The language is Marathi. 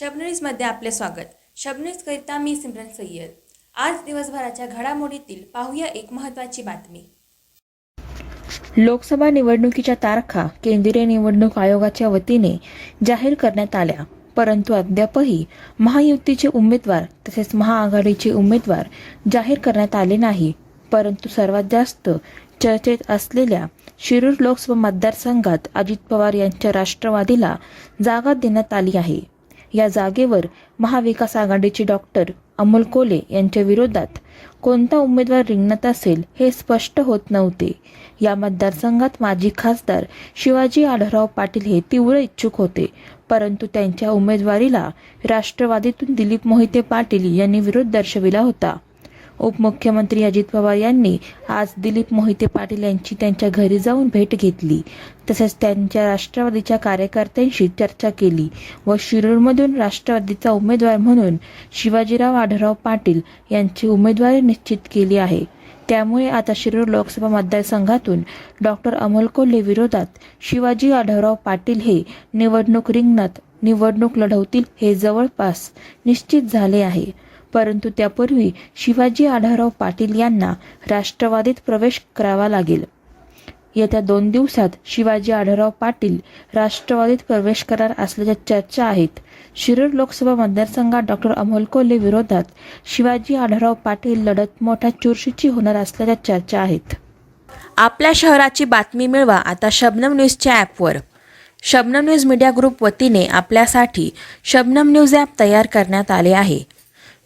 शबनीजमध्ये आपले स्वागत. शबन्यूजकरिता मी सिमरन सय्यद. आज दिवसभराच्या घडामोडीतील पाहूया एक महत्त्वाची बातमी. लोकसभा निवडणुकीच्या तारखा केंद्रीय निवडणूक आयोगाच्या वतीने जाहीर करण्यात आल्या. परंतु अद्यापही महायुतीचे उमेदवार तसेच महाआघाडीचे उमेदवार जाहीर करण्यात आले नाही. परंतु सर्वात जास्त चर्चेत असलेल्या शिरूर लोकसभा मतदारसंघात अजित पवार यांच्या राष्ट्रवादीला जागा देण्यात आली आहे. या जागेवर महाविकास आघाडीचे डॉक्टर अमोल कोले यांच्या विरोधात कोणता उमेदवार रिंगणात असेल हे स्पष्ट होत नव्हते. या मतदारसंघात माजी खासदार शिवाजी आढळराव पाटील हे तीव्र इच्छुक होते परंतु त्यांच्या उमेदवारीला राष्ट्रवादीतून दिलीप मोहिते पाटील यांनी विरोध दर्शविला होता. उपमुख्यमंत्री अजित पवार यांनी आज दिलीप मोहिते पाटील यांची त्यांच्या घरी जाऊन भेट घेतली. तसेच त्यांच्या राष्ट्रवादीच्या कार्यकर्त्यांशी चर्चा केली व शिरूरमधून राष्ट्रवादीचा उमेदवार म्हणून शिवाजीराव आढळराव पाटील यांची उमेदवारी निश्चित केली आहे. त्यामुळे आता शिरूर लोकसभा मतदारसंघातून डॉक्टर अमोल कोल्हे विरोधात शिवाजी आढळराव पाटील हे निवडणूक रिंगणात निवडणूक लढवतील हे जवळपास निश्चित झाले आहे. परंतु त्यापूर्वी शिवाजी आढाराव पाटील यांना राष्ट्रवादीत प्रवेश करावा लागेल. येत्या दोन दिवसात शिवाजी आढळराव पाटील राष्ट्रवादीत प्रवेश करणार असल्याच्या चर्चा आहेत. शिरूर लोकसभा मतदारसंघात डॉक्टर अमोल कोल्हे विरोधात शिवाजी आढळराव पाटील लढत मोठ्या चुरशीची होणार असल्याच्या चर्चा आहेत. आपल्या शहराची बातमी मिळवा आता शबनम न्यूजच्या ॲपवर. शबनम न्यूज मीडिया ग्रुप वतीने आपल्यासाठी शबनम न्यूज ॲप तयार करण्यात आले आहे.